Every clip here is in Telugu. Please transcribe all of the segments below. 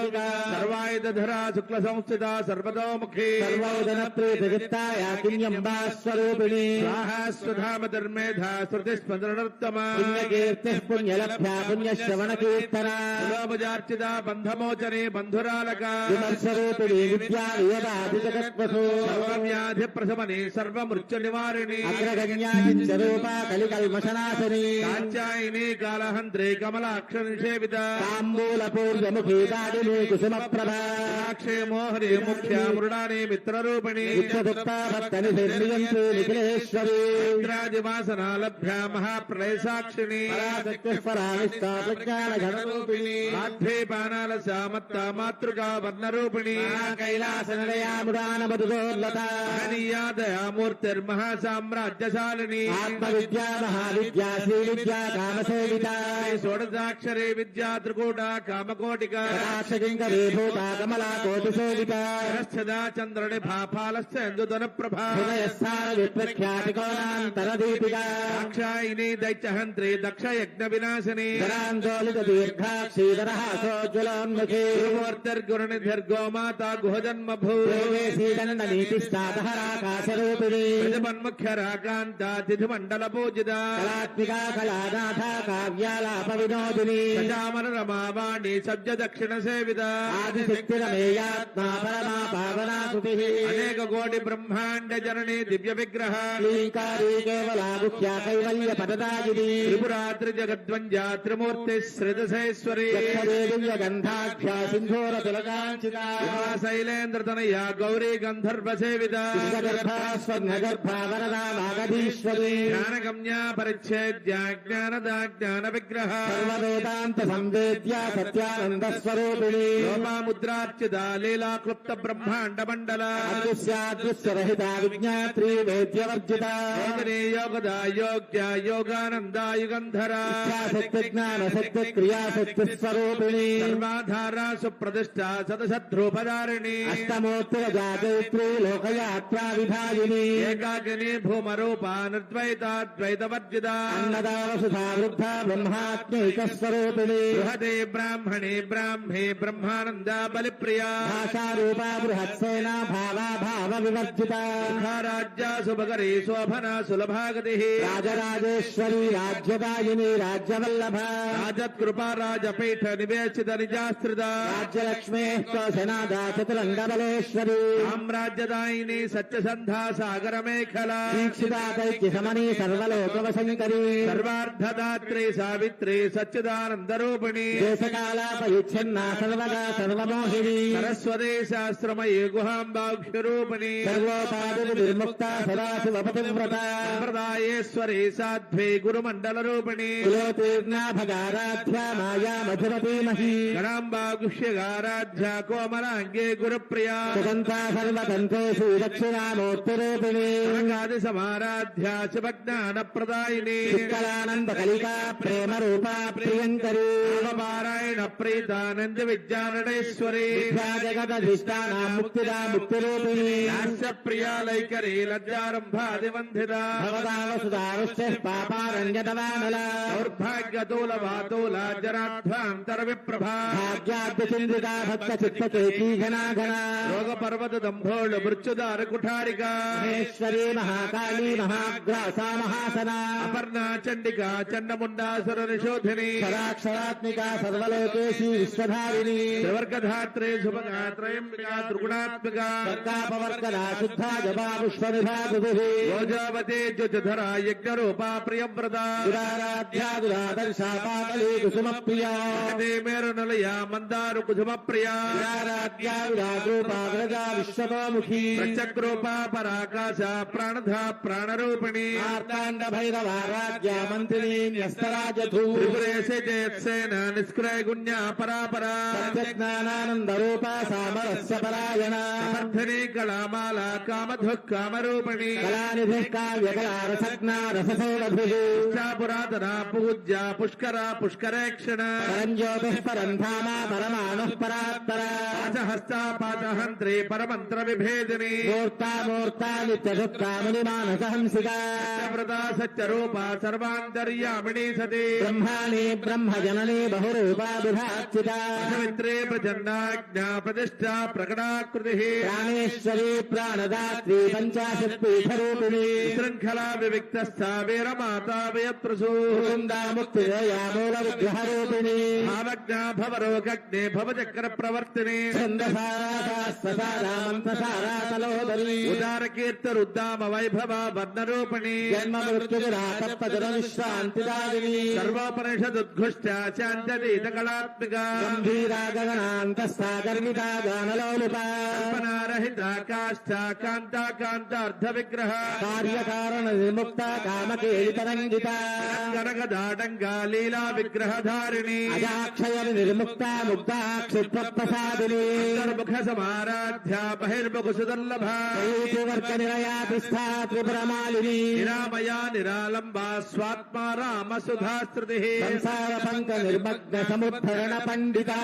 सर्वाय दधरा शुक्ल संस्थिता सर्वतोमुखी सर्वोदनप्रीतिगित्तायाकिन्यम्बास्वरूपिणी स्वाहा स्वधाम धर्मेधा श्रुतिस्मरणोत्तमा पुण्यकीर्तिः पुण्यलभ्या पुण्यश्रवणकीर्तना लोपजार्चिता बन्धमोचने बन्धुरालका विमर्शरूपिणी विद्यायदाधिजगत्वसो सर्वव्याधिप्रशमने सर्वमृत्युनिवारिणी अग्रगण्या किञ्च रूपा कलिकल्मशनाशनी काञ्चायिनी कालहन्त्रे कमला అక్షర నిషేవిత మృడాని మిత్రరూపిణి. భక్తని నిర్మియంతు నిఖిలేశ్వరి. రాజవాసనాలభ్య సాక్షిణి సామత్త మాతృకా వర్ణరూపిణి. ఆత్మవిద్యా మహావిద్యా శ్రీవిద్యా కామసేవిత. పంచాక్షరే విద్యా త్రికూట కామకోటిక. కమలా కోటిశోభికా చంద్రుడి భాపాలస్య ఎందుదన దైత్యహంత్రి దక్ష యజ్ఞ వినాశని ధరాందోళిత దీర్ఘాక్షీధరహాసోజ్వలోన్ముఖే గురుమూర్తిర్గురునిధిర్గో మాత గుహజన్మ భూవేశీదనీతిస్తాదహరాకాశరూపిణీ ప్రజమన్ముఖ్య రాకాంత పూజిత కళాత్మికా కళానాథ కావ్యాలాప వినోద శ్రీమూర్తిని రమావాణి సబ్జ దక్షిణ సేవిత ఆదిశక్తిరమేయాత్మా అనేక కోటి బ్రహ్మాండ జనని దివ్య విగ్రహ కైవల్య పదదాగిరి త్రిపురాత్రి జగద్వంజ త్రిమూర్తి సింధూర తనయ గౌరీ గంధర్వ సేవిత వరదా జ్ఞానగమ్యా పరిచ్ఛేద్యా జ్ఞానదా జ్ఞాన वेदांत संवेद्या सत्यानंद स्वरूपिणी रोमा मुद्रार्चिता लीला क्लुप्त ब्रह्मांड मंडला रहिता विज्ञात्री वेद्यवर्जिता। योग्या योगानंदा युगंधरा सत्य ज्ञान सत्य क्रिया सत्य स्वरूपिणी सर्वाधारा सुप्रतिष्ठा सत सतशत्रुपदारिणी अष्टमोत्तर जागत्री लोकयात्रा विभागिनी भूम रूपा निर्द्वैता द्वैतवर्जिता अन्नदा वसुधा वृद्धा ब्रह्मात्मिक स्वरूपिणी। बृहदे ब्राह्मणे ब्राह्मे ब्रह्मानंदा बलिप्रिया। भाषा रूपा बृहत्सेना भावा विवर्जिता। सुभगरेषु अभना सुलभागतिः राजराजेश्वरी राज्यदायिनी राज्यवल्लभा। राजत्कृपा राजपीठ निवेशित निजाश्रिता। राज्यलक्ष्मेः स्वसेनादा चतुरङ्गबलेश्वरी साम्राज्यदायिनी सत्यसन्धा सागरमेखला। दीक्षिता दैत्य दैत्यसमनी सर्वलोकवशङ्करी। सर्वार्थदात्री सावित्री सच्चिदानन्दरूपिणी। देशकालापयुच्छिन्ना सर्वदा सर्वमोहिनी। सरस्वती शास्त्रमये गुहाम्बाक्षरूपिणी సర్వోపాధిర్ముక్త సదాశివపతివ్రతాయేశ్వరే సాధ్వే గురుమండల రూపిణి కులతీర్ణాభగారాధ్య మాయా మధురపీమహి గణాంబాగుష్యగారాధ్య కోమలాంగే గురుప్రియా సుగంధా సర్వతంత్రే శ్రీదక్షిణామూర్తిరూపిణి రంగాది సమారాధ్య శివజ్ఞాన ప్రదాయిని శివకళానంద కలికా ప్రేమ రూపా ప్రియంకరి పారాయణ ప్రీతానంద విద్యానడేశ్వరి జగత దృష్టానా ముక్తిదా ముక్తిరూపిణి హాస్యప్రియాలైకరీ లజ్జారంభాదివంధితాగతూలవాతూలాజరాధ్వాంతరవిప్రభాగ్యాభిచిందితా భక్త చిత్తచేకీఘనాఘనా యోగ పర్వత దంభోళ మృత్యుదార కుఠారికాశ్వరీ మహాకాళీ మహాగ్రాసా మహాసనా అపర్ణా చండికా చండముండాసుర నిశోధిని సరాక్షరాత్మిక సర్వలోకేశీ విశ్వధారిణి త్రివర్గధాత్రే శుభగాత్రయంబికా త్రిగుణాత్మికా వర్గాపవర్గ जना शुद्धा जपा पुष्प विभागवते जुजधरा यज्ञ रूपा प्रिय व्रता दुराराध्या दुरादर्शा पातले कुसुम प्रिया दे मेरु नलया मंदारु कुसुम प्रिया दुराराध्या दुरादरूपा व्रजा विश्वमुखी चक्रोपा पराकाशा प्राणधा प्राणरूपिणी। आर्तांड भैरवा राज्या मंत्रिणी न्यस्तराजधू त्रिपुरेशे जयत्सेन निष्क्रय गुण्या परापरा। ज्ञानानंद रूपा सामरस्य परायणा। कला कामाला कामधुः कामरूपणी। कलानिधिः काव्यकला रसज्ञा रससेवभिः पुष्टा पुरातना पूज्या पुष्करा पुष्करेक्षण। परञ्ज्योतिः परम् धामा परमाणुः परात्परा। पाचहस्ता पाचहन्त्री परमंत्र विभेदिनी मूर्ता मूर्ता नित्यशुक्ता मुनिमानसहंसिका। सत्यव्रता सत्यरूपा सर्वान्तर्यामिणी सती। ब्रह्माणि ब्रह्मजननी बहुरूपा विभाचिता सवित्रे प्रचण्डाज्ञा प्रतिष्ठा प्रकटाकृतिः। रामेश्वरी ప్రాణేశ్వరీ ప్రాణదాత్రి పంచాశత్ పీఠరూపిణి శృంఖలా వివిక్త వీరమాతా వయత్రసూ ముకుందా ముక్తిరేయా మూల విగ్రహరూపిణి భావజ్ఞా భవరోగజ్ఞే భవచక్ర ప్రవర్తిని చందసారాసారా మంత్రసారా తలోదరి ఉదార కీర్తరుద్దామ వైభవ వర్ణరూపిణి జన్మ మృత్యురా कान्ताकान्त अर्धविग्रह कार्यकारण विमुक्ता कामकेलितरङ्गिता गणगदाटङ्का लीला विग्रहधारिणी। अजाक्षय निर्मुक्ता मुग्धा क्षिप्रसादिनी मुख समाराध्या बहिर्मुख सुदुर्लभा। निरयातिस्था त्रिपुरमालिनी। निरामया निरालम्बा स्वात्मा राम सुधास्तृतिः। संसार पङ्क निर्मग्न समुद्धरण पण्डिता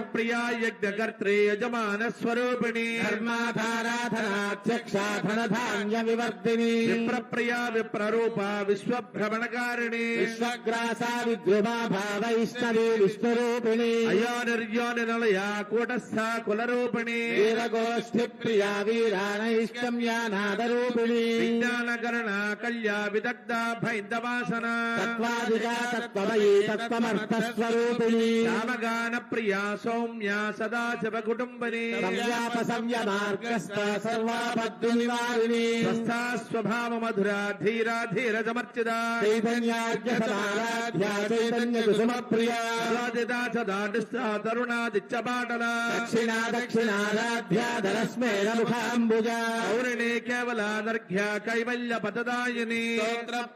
प्रिया यज्ञकर्त्रे यजमान स्वरूपिणी। धर्माधारा నిరామయా నిరాలంబా స్వాత్మా రామ సుధాస్తృతి సంసార పంక నిర్మగ్న సముద్ధరణ పండిత ప్రియా యజ్ఞకర్త్రే యజమాన స్వరూపిణి ధర్మాధారాధనాధ్యక్షాధన ధాన్య వివర్ధిని విప్రప్రియా విప్రరూప విశ్వభ్రమణకారిణి. విశ్వగ్రాసా విద్రుమా భావైష్ణవి విష్ణురూపిణి. అయో నిర్యో నిలయ కూటస్థ కులరూపిణి. వీరగోష్ఠి ప్రియా వీరాణైష్టమ్యానాదరూపిణి విజ్ఞానకరణ కళ్యా విదగ్ధ భైందవాసన. తత్వాదిగా తత్వమయీ తత్వమర్థస్వరూపిణి. రామగాన ప్రియా సౌమ్య సదాశివ కుటుంబని సంవ్యాప సంయమార్గస్థ సర్వాపద్దు నివారిణి స్వస్థా స్వభావ మధుర ధీరా ధీర సమర్చిత చైతన్యార్ఘ్య సమారాధ్య చైతన్య కుసుమ ప్రియ సదాదిదా సదాడిస్తా తరుణాదిత్య పాటల దక్షిణా దక్షిణారాధ్య ధరస్మేణ ముఖాంబుజ పౌరిణి కేవల నర్ఘ్య కైవల్య పదదాయిని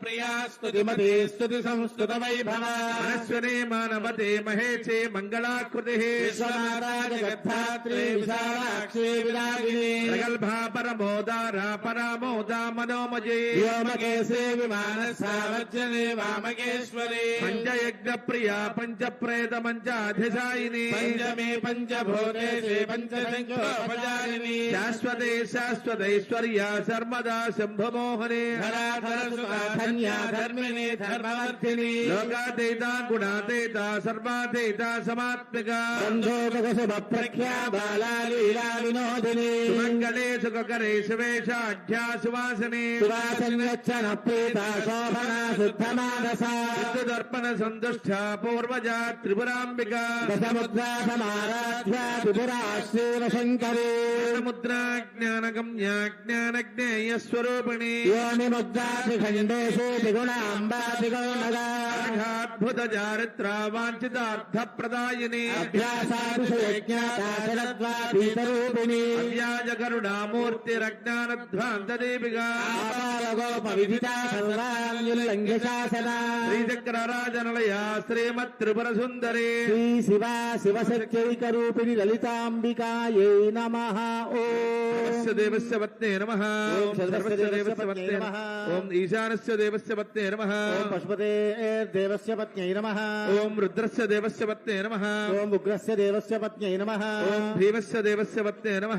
ప్రియా స్తుతిమతి స్తుతి సంస్కృత వైభవ. మనస్వనే మానవతే మహేచే మంగళాకృతి. విశ్వనారాయణగద్ధాత్రి విశాలాక్షి విరాగిణి विगल्भा परमोदारा परमोदा मनोमजे व्योमकेशे विमान सावज्जने वामकेश्वरे। पंचयज्ञ प्रिया पंच प्रेत पञ्चाधिशायिनी पञ्चमे पञ्चभूतेशे पञ्चशङ्करोपचारिणी शाश्वते शाश्वतैश्वर्या सर्वदा शम्भुमोहने। धराधर सुधाधन्या धर्मिणे धर्मवर्धिनी। लोकादेता गुणादेता सर्वादेता समात्मिका। संजोग बन्धोपगसुभप्रख्या बाला लीला विनोदिनी सुमंगले సుమంగళే సుఖకరే శివేషాఢ్యా సువాసనే ప్రీత శోభనా శుద్ధమానస దర్పణ సంతుష్ట పూర్వజ త్రిపురాంబిక దశముద్రా సమారాధ్య త్రిపురా శ్రీరశంకరీ ముద్రా జ్ఞానగమ్య జ్ఞానజ్ఞేయ స్వరూపిణి యోని త్రిగుణాంబా చారిత్ర వాంఛితార్థ ప్రదాయిని అభ్యాసాభిషయజ్ఞాతాచలద్వా పీతరూపిణి అవ్యాజ కరుణామూర్తిరజ్ఞానధ్వాంత దీపిగా ఆపాలగోప విదిత సర్వాంగుల్లంఘ్య శాసన శ్రీచక్ర రాజనలయ శ్రీమత్ త్రిపుర సుందరి శ్రీ శివ శివశక్త్యైక రూపిణి లలితాంబికాయై నమ ఓం దేవస్య పత్నే నమః. ఓం ఈశానస్య దేవస్య పత్నే నమ పశుపతే దేవస్య పత్న్యై నమ ఓం రుద్రస్య దేవస్య పత్నే నమ ఓం ఉగ్రస్య దేవస్య పత్న్యై నమ ఓం భీమస్య దేవస్య పత్నే నమ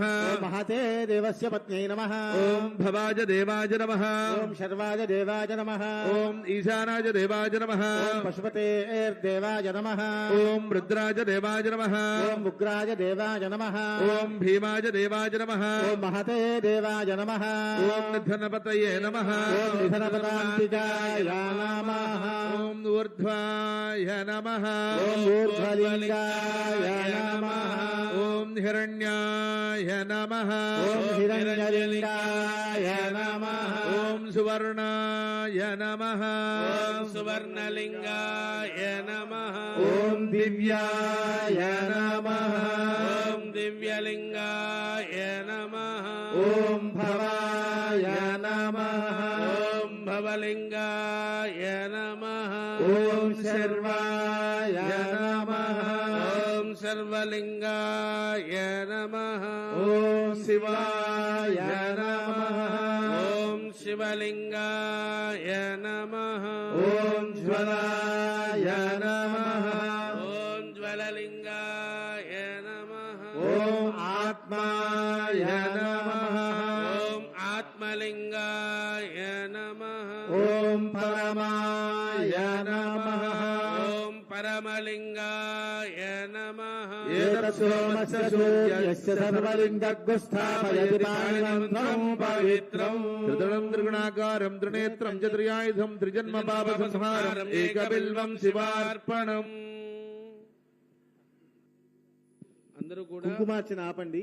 మహతే भवाय देवस्य पत्न्यै नमः ओम भवाज देवाज नमः ओम शर्वाज देवाज नमः ओम ईशानाज देवाज नमः ओम पशुपते देवाज नमः ओम रुद्राज देवाज नमः ओम उग्राज देवाज नमः ओम भीमाज देवाज नमः ओम महते देवाज नमः ओम निधनपतये नमः ओम निधनपतान्तिकाय नमः ओम ऊर्ध्वाय नमः ओम ऊर्ध्वलिङ्गाय नमः ஓம் ஹிரண்யாய நம ஓம் ஹிரண்யலிங்காய நம ஓம் சுவர்ணாய நம ஓம் சுவர்ணலிங்காய நம ஓம் திவ்யாய நம ஓம் திவ்யலிங்காய நம ஓம் பவாய நம ஓம் பவலிங்காய நம ஓம் சர்வாய நம सर्वलिङ्गाय नमः। ॐ शिवाय नमः। ॐ शिवलिङ्गाय नमः। ॐ ज्वलाय नमः। ॐ ज्वललिङ्गाय नमः। ॐ आत्माय नमः। సర్వలింగగ్స్థాపయతి పాణినంతం పవిత్రం త్రిదళం త్రిగుణాకారం త్రినేత్రం చ త్రియాయుధం త్రిజన్మ పాప సంహారం ఏకబిల్వం శివార్పణం అందరూ కూడా కుంకుమార్చన ఆపండి.